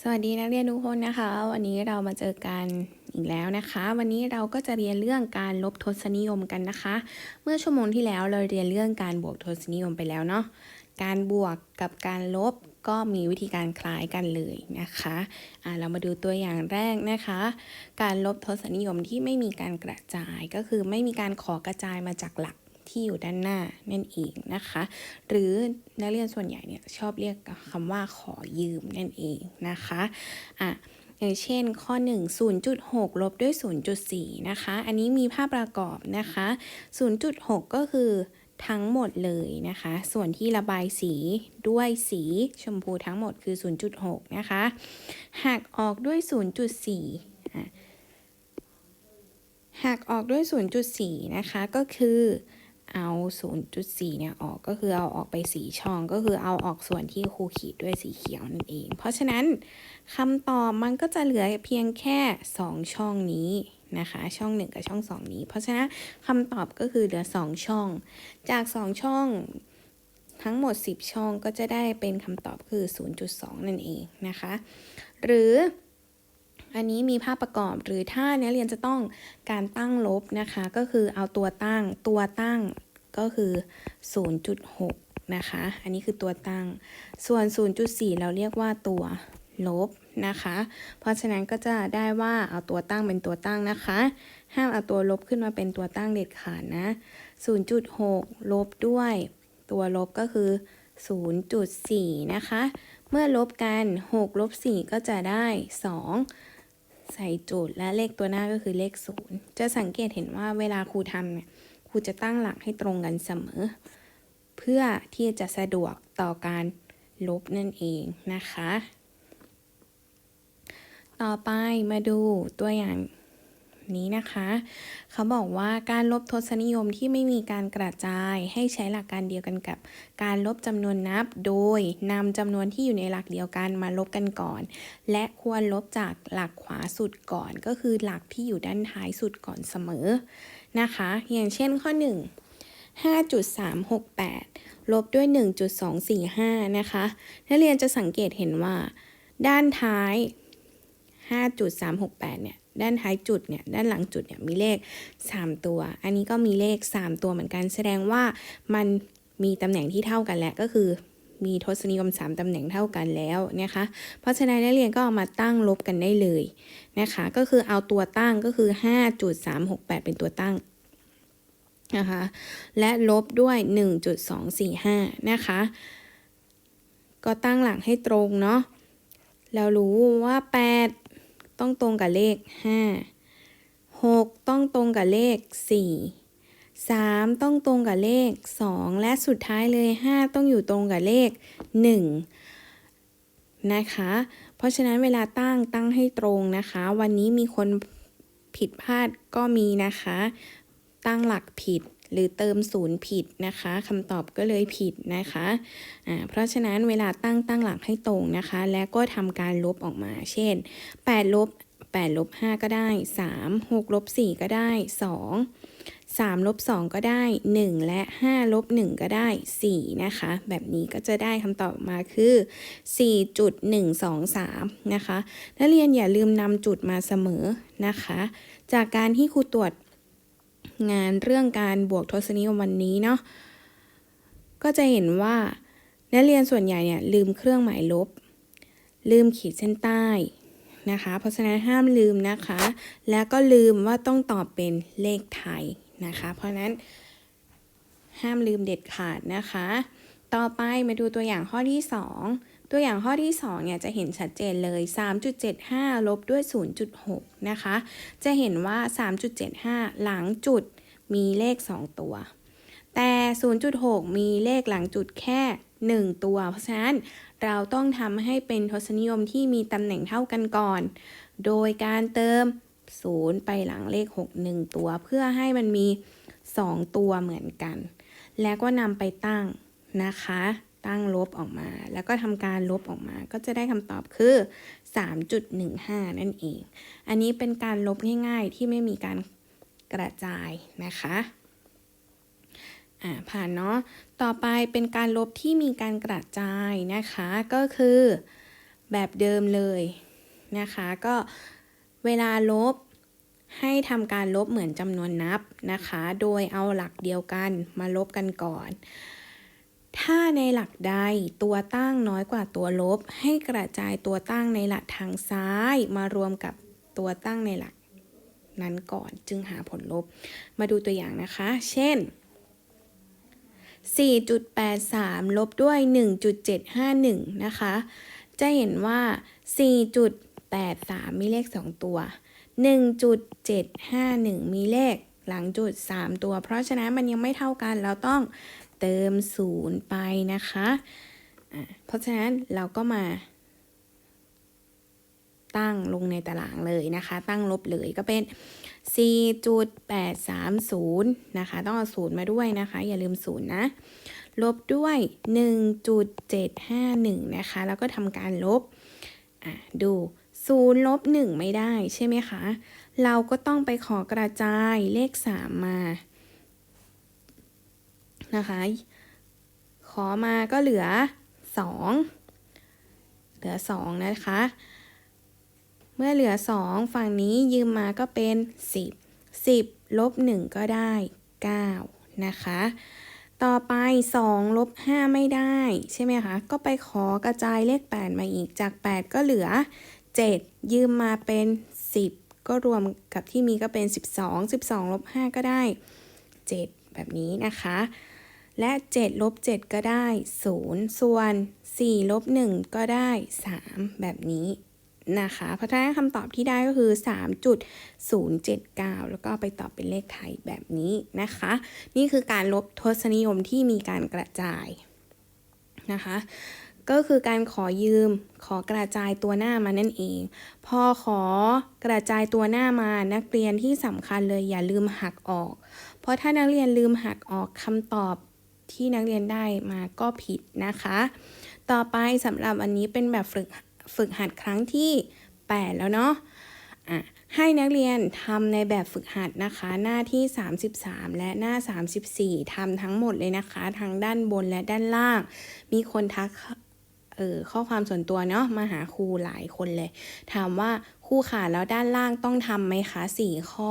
สวัสดีนักเรียนทุกคนนะคะ วันนี้เรามาเจอกันอีกแล้วนะคะ วันนี้เราก็จะเรียนเรื่องการลบทศนิยมกันนะคะ เมื่อชั่วโมงที่แล้วเราเรียนเรื่องการบวกทศนิยมไปแล้วเนาะการบวกกับการลบก็มีวิธีการคล้ายกันเลยนะคะะเรามาดูตัวอย่างแรกนะคะ การลบทศนิยมที่ไม่มีการกระจายก็คือไม่มีการขอกระจายมาจากหลัก ที่อยู่ด้านหน้านั่นเองนะคะ หรือนักเรียนส่วนใหญ่เนี่ยชอบเรียกคำว่าขอยืมนั่นเองนะคะอะอย่างเช่นข้อ 1 0.6 ลบด้วย 0.4 นะคะ อันนี้มีภาพประกอบนะคะ 0.6 ก็คือทั้งหมดเลยนะคะ ส่วนที่ระบายสีด้วยสีชมพูทั้งหมดคือ 0.6 นะคะหักออกด้วย 0.4อ่หักออกด้วย 0.4 นะคะ ก็คือ เอา 0.4 เนี่ยออกก็คือเอาออกไปสีช่องก็คือเอาออกส่วนที่ครูขีดด้วยสีเขียวนั่นเอง เพราะฉะนั้นคำตอบมันก็จะเหลือเพียงแค่ 2 ช่องนี้นะคะ ช่อง 1 กับช่อง 2 นี้ เพราะฉะนั้นคำตอบก็คือเหลือ 2 ช่อง จาก 2 ช่องทั้งหมด 10 ช่องก็จะได้เป็นคำตอบคือ 0.2 นั่นเองนะคะ หรืออันนี้มีภาพประกอบหรือถ้าเนี้ยเรียนจะต้องการตั้งลบนะคะ ก็คือเอาตัวตั้งตัวตั้ง ก็คือ 0.6 นะคะ อันนี้คือตัวตั้ง ส่วน 0.4 เราเรียกว่าตัวลบนะคะ เพราะฉะนั้นก็จะได้ว่าเอาตัวตั้งเป็นตัวตั้งนะคะ ห้ามเอาตัวลบขึ้นมาเป็นตัวตั้งเด็ดขาดนะ 0.6 ลบด้วย ตัวลบก็คือ 0.4 นะคะ เมื่อลบกัน 6 ลบ 4 ก็จะได้ 2 ใส่จุดและเลขตัวหน้าก็คือเลข 0 จะสังเกตเห็นว่าเวลาครูทำเนี่ย รูจะตั้งหลักให้ตรงกันเสมอ เพื่อที่จะสะดวกต่อการลบนั่นเองนะคะ ต่อไปมาดูตัวอย่างนี้นะคะ เขาบอกว่าการลบทศนิยมที่ไม่มีการกระจายให้ใช้หลักการเดียวกันกับ การลบจำนวนนับ โดยนำจำนวนที่อยู่ในหลักเดียวกันมาลบกันก่อน และควรลบจากหลักขวาสุดก่อน ก็คือหลักที่อยู่ด้านท้ายสุดก่อนเสมอ นะคะ อย่างเช่นข้อ 1 5.368 ลบด้วย 1.245 นะคะ นักเรียนจะสังเกตเห็นว่า ด้านท้าย 5.368 เนี่ย ด้านท้ายจุดเนี่ย ด้านหลังจุดเนี่ย มีเลข 3 ตัว อันนี้ก็มีเลข 3 ตัวเหมือนกัน แสดงว่ามันมีตำแหน่งที่เท่ากันแหละก็คือ มีทศนิยม 3ตำแหน่งเท่ากันแล้วนะคะ เพราะฉะนั้นนักเรียนก็เอามาตั้งลบกันได้เลยนะคะ ก็คือเอาตัวตั้งก็คือ 5.368 เป็นตัวตั้งนะคะ และลบด้วย 1.245 นะคะ ก็ตั้งหลักให้ตรงเนาะ แล้วรู้ว่า 8 ต้องตรงกับเลข 5 6 ต้องตรงกับเลข 4 3 ต้องตรงกับเลข 2 และสุดท้ายเลย 5 ต้องอยู่ตรงกับเลข 1 นะคะ เพราะฉะนั้นเวลาตั้งตั้งให้ตรงนะคะ วันนี้มีคนผิดพลาดก็มีนะคะ ตั้งหลักผิดหรือเติมศูนย์ผิดนะคะคำตอบก็เลยผิดนะคะอ่าเพราะฉะนั้นเวลาตั้งตั้งหลักให้ตรงนะคะ และก็ทำการลบออกมา เช่น8ลบ8ลบ5ก็ได้ 3 6ลบ4ก็ได้ 2 3ลบ2ก็ได้ 1 และ 5 ลบ 1 ก็ได้ 4 นะคะ แบบนี้ก็จะได้คำตอบมาคือ 4.123 นะคะนักเรียนอย่าลืมนำจุดมาเสมอนะคะ จากการที่ครูตรวจงานเรื่องการบวกทศนิยมวันนี้เนาะก็จะเห็นว่านักเรียนส่วนใหญ่เนี่ยลืมเครื่องหมายลบ ลืมขีดเส้นใต้นะคะ เพราะฉะนั้นห้ามลืมนะคะ แล้วก็ลืมว่าต้องตอบเป็นเลขไทย นะคะ เพราะนั้นห้ามลืมเด็ดขาดนะคะ ต่อไปมาดูตัวอย่างข้อที่ 2 ตัวอย่างข้อที่2เนี่ยจะเห็นชัดเจนเลย 3.75 ลบด้วย 0.6 นะคะ จะเห็นว่า 3.75 หลังจุดมีเลข 2 ตัว แต่ 0.6 มีเลขหลังจุดแค่ 1 ตัว เพราะฉะนั้นเราต้องทำให้เป็นทศนิยมที่มีตำแหน่งเท่ากันก่อน โดยการเติม 0 ไปหลังเลข 6 1 ตัว เพื่อให้มันมี 2 ตัวเหมือนกัน แล้วก็นำไปตั้งนะคะ ตั้งลบออกมา แล้วก็ทำการลบออกมา ก็จะได้คำตอบคือ 3.15 นั่นเอง อันนี้เป็นการลบง่ายๆ ที่ไม่มีการกระจายนะคะอ่าผ่านเนาะ ต่อไปเป็นการลบที่มีการกระจายนะคะ ก็คือแบบเดิมเลยนะคะ ก็ เวลาลบ ให้ทำการลบเหมือนจำนวนนับนะคะ โดยเอาหลักเดียวกันมาลบกันก่อน ถ้าในหลักใดตัวตั้งน้อยกว่าตัวลบ ให้กระจายตัวตั้งในหลักทางซ้ายมารวมกับตัวตั้งในหลักนั้นก่อนจึงหาผลลบ มาดูตัวอย่างนะคะ เช่น 4.83 ลบด้วย 1.751 นะคะ จะเห็นว่า 4.83 มีเลข 2 ตัว 1.751 มีเลขหลังจุด 3 ตัว เพราะฉะนั้นมันยังไม่เท่ากัน เราต้องเติม 0 ไปนะคะะเพราะฉะนั้นเราก็มา ตั้งลงในตารางเลยนะคะ ตั้งลบเลยก็เป็น 4.830 นะคะ ต้องเอา0มาด้วยนะคะ อย่าลืม0นะ ลบด้วย 1.751 นะคะ แล้วก็ทำการลบ อะ ดู 0ลบ1ไม่ได้ใช่ไหมคะ เราก็ต้องไปขอกระจายเลข 3 มา นะคะ ขอมาก็เหลือ 2 เหลือ 2 นะคะ เมื่อเหลือ 2 ฝั่งนี้ยืมมาก็เป็น 10 10ลบ1ก็ได้ 9 นะคะ ต่อไป2ลบ5ไม่ได้ ใช่ไหมคะ ก็ไปขอกระจายเลข 8 มาอีกจาก 8 ก็เหลือ 7 ยืมมาเป็น 10 ก็รวมกับที่มีก็เป็น 12 12ลบ5ก็ได้ 7 แบบนี้นะคะ และ 7 ลบ 7 ก็ได้ 0 ส่วน 4 ลบ 1 ก็ได้ 3 แบบนี้นะคะ เพราะฉะนั้นคำตอบที่ได้ก็คือ 3.079 แล้วก็ไปตอบเป็นเลขไทยแบบนี้นะคะ นี่คือการลบทศนิยมที่มีการกระจายนะคะ ก็คือการขอยืม ขอกระจายตัวหน้ามานั่นเอง พอขอกระจายตัวหน้ามานักเรียนที่สำคัญเลยอย่าลืมหักออก เพราะถ้านักเรียนลืมหักออกคำตอบที่นักเรียนได้มาก็ผิดนะคะ ต่อไปสำหรับวันนี้เป็นแบบฝึกฝึกหัดครั้งที่ 8 แล้วเนาะะให้นักเรียนทำในแบบฝึกหัดนะคะ หน้าที่ 33 และหน้า 34ทำทั้งหมดเลยนะคะ ทั้งด้านบนและด้านล่าง มีคนทัก เออข้อความส่วนตัวเนาะมาหาครูหลายคนเลย ถามว่าครูขาแล้วด้านล่างต้องทำไหมคะ4ข้อ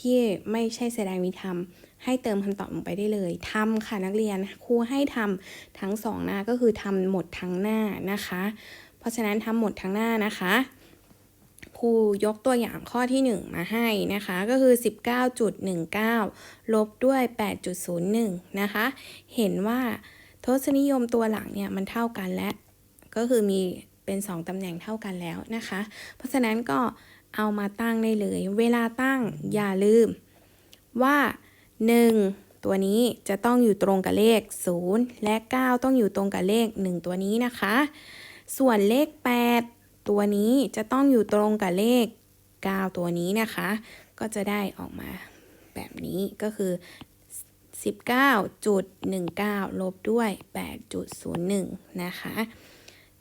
ที่ไม่ใช่แสดงวิธรรมให้เติมคำตอบลงไปได้เลยทำค่ะนักเรียนครูให้ทำทั้งสองหน้าก็คือทำหมดทั้งหน้านะคะ เพราะฉะนั้นทำหมดทั้งหน้านะคะครูยกตัวอย่างข้อที่ 1 มาให้นะคะ ก็คือ 19.19 ลบด้วย 8.01 นะคะ เห็นว่าทศนิยมตัวหลังเนี่ยมันเท่ากันและ ก็คือมีเป็น 2 ตำแหน่งเท่ากันแล้วนะคะ เพราะฉะนั้นก็เอามาตั้งได้เลย เวลาตั้งอย่าลืมว่า 1 ตัวนี้จะต้องอยู่ตรงกับเลข 0 และ 9 ต้องอยู่ตรงกับเลข 1 ตัวนี้นะคะ ส่วนเลข 8 ตัวนี้จะต้องอยู่ตรงกับเลข 9 ตัวนี้นะคะ ก็จะได้ออกมาแบบนี้ก็คือ 19.19 ลบด้วย 8.01 นะคะ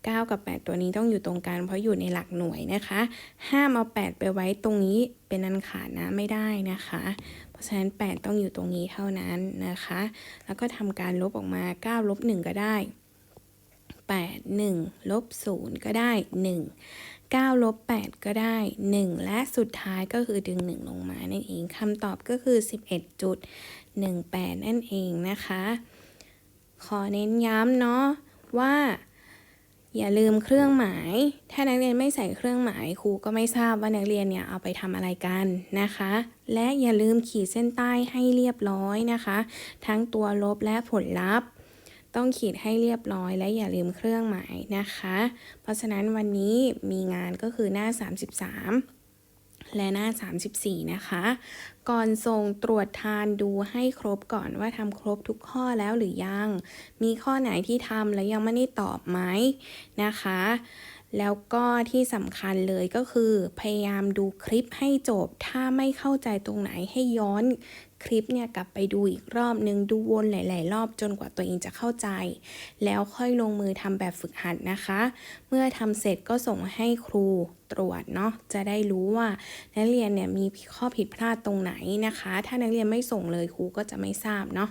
9 กับ 8 ตัวนี้ต้องอยู่ตรงกันเพราะอยู่ในหลักหน่วยนะคะ ห้ามเอา 8 ไปไว้ตรงนี้เป็นอันขาดนะไม่ได้นะคะ เพราะฉะนั้น 8 ต้องอยู่ตรงนี้เท่านั้นนะคะ แล้วก็ทำการลบออกมา 9 ลบ 1 ก็ได้ 8 1 ลบ 0 ก็ได้ 1 9ลบ8ก็ได้ 1 และสุดท้ายก็คือดึง 1 ลงมานั่นเองคำตอบก็คือ 11.18 นั่นเองนะคะ ขอเน้นย้ำเนาะว่า อย่าลืมเครื่องหมาย ถ้านักเรียนไม่ใส่เครื่องหมายครูก็ไม่ทราบว่านักเรียนเนี่ยเอาไปทำอะไรกันนะคะ และอย่าลืมขีดเส้นใต้ให้เรียบร้อยนะคะ ทั้งตัวลบและผลลัพธ์ ต้องขีดให้เรียบร้อยและอย่าลืมเครื่องหมายนะคะ เพราะฉะนั้นวันนี้มีงานก็คือหน้า 33 และหน้า 34 นะคะ ก่อนส่งตรวจทานดูให้ครบก่อนว่าทำครบทุกข้อแล้วหรือยัง มีข้อไหนที่ทำแล้วยังไม่ได้ตอบไหมนะคะ แล้วก็ที่สำคัญเลยก็คือ พยายามดูคลิปให้จบ ถ้าไม่เข้าใจตรงไหนให้ย้อนคลิปเนี่ยกลับไปดูอีกรอบนึงดูวนหลาย ๆ รอบจนกว่าตัวเองจะเข้าใจ แล้วค่อยลงมือทำแบบฝึกหัดนะคะ เมื่อทำเสร็จก็ส่งให้ครูตรวจเนาะจะได้รู้ว่านักเรียนเนี่ยมีข้อผิดพลาดตรงไหนนะคะ ถ้านักเรียนไม่ส่งเลยครูก็จะไม่ทราบเนาะ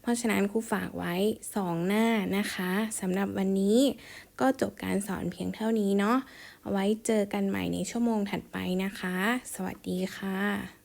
เพราะฉะนั้นครูฝากไว้ 2 หน้านะคะสำหรับวันนี้ ก็จบการสอนเพียงเท่านี้เนาะเอาไว้เจอกันใหม่ในชั่วโมงถัดไปนะคะ สวัสดีค่ะ